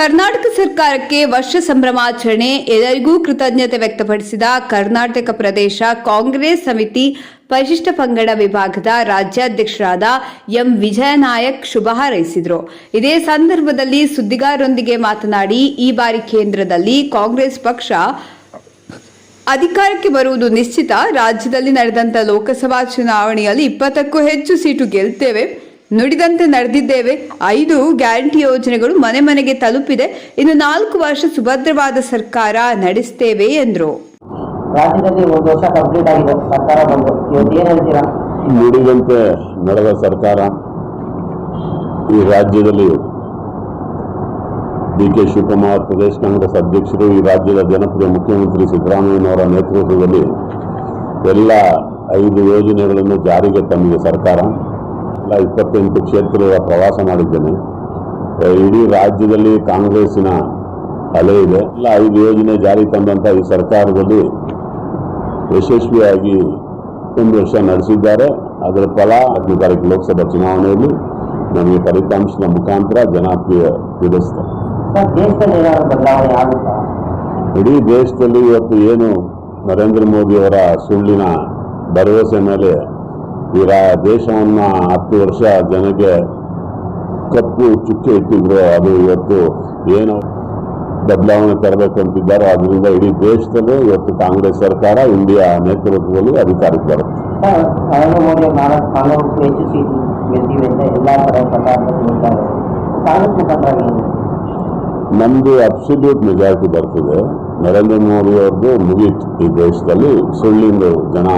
ಕರ್ನಾಟಕ ಸರ್ಕಾರಕ್ಕೆ ವರ್ಷ ಸಂಭ್ರಮಾಚರಣೆ, ಎಲ್ಲರಿಗೂ ಕೃತಜ್ಞತೆ ವ್ಯಕ್ತಪಡಿಸಿದ ಕರ್ನಾಟಕ ಪ್ರದೇಶ ಕಾಂಗ್ರೆಸ್ ಸಮಿತಿ ಪರಿಶಿಷ್ಟ ಪಂಗಡ ವಿಭಾಗದ ರಾಜ್ಯಾಧ್ಯಕ್ಷರಾದ ಎಂ. ವಿಜಯನಾಯಕ್ ಶುಭ ಹಾರೈಸಿದರು. ಇದೇ ಸಂದರ್ಭದಲ್ಲಿ ಸುದ್ದಿಗಾರರೊಂದಿಗೆ ಮಾತನಾಡಿ, ಈ ಬಾರಿ ಕೇಂದ್ರದಲ್ಲಿ ಕಾಂಗ್ರೆಸ್ ಪಕ್ಷ ಅಧಿಕಾರಕ್ಕೆ ಬರುವುದು ನಿಶ್ಚಿತ. ರಾಜ್ಯದಲ್ಲಿ ನಡೆದಂತ ಲೋಕಸಭಾ ಚುನಾವಣೆಯಲ್ಲಿ ಇಪ್ಪತ್ತಕ್ಕೂ ಹೆಚ್ಚು ಸೀಟು ಗೆಲ್ತೇವೆ. ನುಡಿದಂತೆ ನಡೆದಿದ್ದೇವೆ. ಐದು ಗ್ಯಾರಂಟಿ ಯೋಜನೆಗಳು ಮನೆ ಮನೆಗೆ ತಲುಪಿದೆ. ಇನ್ನು ನಾಲ್ಕು ವರ್ಷ ಸುಭದ್ರವಾದ ಸರ್ಕಾರ ನಡೆಸ್ತೇವೆ ಎಂದರು. ರಾಜ್ಯದಲ್ಲಿ ಒಂದು ವರ್ಷ ಕಂಪ್ಲೀಟ್ ಆಗಿದೆ. ಸರ್ಕಾರ ಬಂದು. ಇವತ್ತು ಏನ್ ಹೇಳ್ತೀರಾ? ನುಡಿದಂತೆ ನಡೆದ ಸರ್ಕಾರ ಈ ರಾಜ್ಯದಲ್ಲಿ ಡಿ ಕೆ ಶಿವಕುಮಾರ್ ಪ್ರದೇಶ ಕಾಂಗ್ರೆಸ್ ಅಧ್ಯಕ್ಷರು ಈ ರಾಜ್ಯದ ಜನಪ್ರಿಯ ಮುಖ್ಯಮಂತ್ರಿ ಸಿದ್ದರಾಮಯ್ಯನವರ ನೇತೃತ್ವದಲ್ಲಿ ಎಲ್ಲ ಐದು ಯೋಜನೆಗಳನ್ನು ಜಾರಿಗೆ ತಂದಿದೆ ಸರ್ಕಾರ. ಎಲ್ಲ ಇಪ್ಪತ್ತೆಂಟು ಕ್ಷೇತ್ರದ ಪ್ರವಾಸ ಮಾಡಿದ್ದೇನೆ. ಇಡೀ ರಾಜ್ಯದಲ್ಲಿ ಕಾಂಗ್ರೆಸ್ಸಿನ ಅಲೆ ಇದೆ. ಎಲ್ಲ ಐದು ಯೋಜನೆ ಜಾರಿ ತಂದಂಥ ಈ ಸರ್ಕಾರದಲ್ಲಿ ಯಶಸ್ವಿಯಾಗಿ ಒಂದು ವರ್ಷ ನಡೆಸಿದ್ದಾರೆ. ಅದರ ಫಲ ಹತ್ತನೇ ತಾರೀಕು ಲೋಕಸಭಾ ಚುನಾವಣೆಯಲ್ಲಿ ನಮಗೆ ಫಲಿತಾಂಶದ ಮುಖಾಂತರ ಜನಪ್ರಿಯ ತಿಳಿಸ್ತಾರೆ. ಇಡೀ ದೇಶದಲ್ಲಿ ಇವತ್ತು ಏನು ನರೇಂದ್ರ ಮೋದಿಯವರ ಸುಳ್ಳಿನ ಭರವಸೆ ಮೇಲೆ ಈ ರಾ ದೇಶವನ್ನು ಹತ್ತು ವರ್ಷ ಜನಕ್ಕೆ ಕಪ್ಪು ಚುಕ್ಕೆ ಇಟ್ಟಿದ್ರು ಅದು ಇವತ್ತು ಏನು ಬದಲಾವಣೆ ತರಬೇಕು ಅಂತಿದ್ದಾರೆ ಅದರಿಂದ ಇಡೀ ದೇಶದಲ್ಲೇ ಇವತ್ತು ಕಾಂಗ್ರೆಸ್ ಸರ್ಕಾರ ಇಂಡಿಯಾ ನೇತೃತ್ವದಲ್ಲಿ ಅಧಿಕಾರಕ್ಕೆ ಬರುತ್ತೆ. ನಮ್ಮದು ಅಬ್ಸಲ್ಯೂಟ್ ಮೆಜಾರಿಟಿ ಬರ್ತದೆ. ನರೇಂದ್ರ ಮೋದಿ ಅವ್ರದ್ದು ಮುಗೀತು ಈ ದೇಶದಲ್ಲಿ. ಸುಳ್ಳಿಂದು ಜನ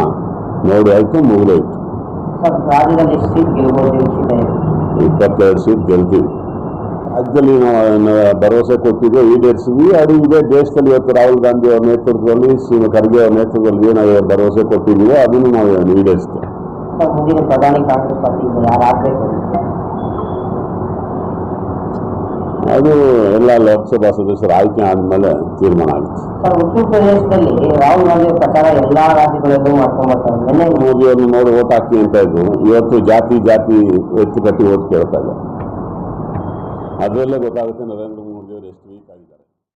ನೋಡಿ ಆಯ್ತು ಮುಗಿದೋಯ್ತು. ಸರ್ ರಾಜ್ಯದಲ್ಲಿ ಎಷ್ಟು ಸೀಟ್ ಗೆಲ್ಬೋದು ನಿರೀಕ್ಷಿತ ಇದೆ ಇಪ್ಪತ್ತೆರಡು ಸೀಟ್ ಗೆಲ್ತೀವಿ ರಾಜ್ಯದಲ್ಲಿ ನಾವು ಏನು ಭರವಸೆ ಕೊಟ್ಟಿದ್ದೆ ಈಡೇರಿಸಿದ್ವಿ ಅದು ಇದೇ ದೇಶದಲ್ಲಿ ಇವತ್ತು ರಾಹುಲ್ ಗಾಂಧಿ ಅವರ ನೇತೃತ್ವದಲ್ಲಿ ಶ್ರೀ ಖರ್ಗೆ ಅವರ ನೇತೃತ್ವದಲ್ಲಿ ಏನು ಭರವಸೆ ಕೊಟ್ಟಿದ್ದೀವೋ ಅದನ್ನು ನಾವು ಈಡೇರಿಸ್ತೇವೆ ಸರ್ ಮುಂದಿನ ಪ್ರಧಾನಿ ಕಾಂಗ್ರೆಸ್ ಪಾರ್ಟಿಯಿಂದ ಅದು ಎಲ್ಲ ಲೋಕಸಭಾ ಸದಸ್ಯರ ಆಯ್ಕೆ ಆದಮೇಲೆ ತೀರ್ಮಾನ ಆಗುತ್ತೆ ಉತ್ತರ ಪ್ರದೇಶದಲ್ಲಿ ರಾಹುಲ್ ಗಾಂಧಿ ಪ್ರಕಾರ ಎಲ್ಲಾ ರಾಜ್ಯಗಳಲ್ಲೂ ಮಾಡ್ಕೊಂಡ್ಬರ್ತಾರೆ ಮೋದಿ ಅವ್ರನ್ನ ನೋಡಿ ಓಟ್ ಹಾಕಿ ಅಂತ ಇದ್ರು. ಇವತ್ತು ಜಾತಿ ಜಾತಿ ಎತ್ತು ಕಟ್ಟಿ ಓಟ್ ಕೇಳ್ತಾ ಇಲ್ಲ ಅದರಲ್ಲೇ ಗೊತ್ತಾಗುತ್ತೆ ನರೇಂದ್ರ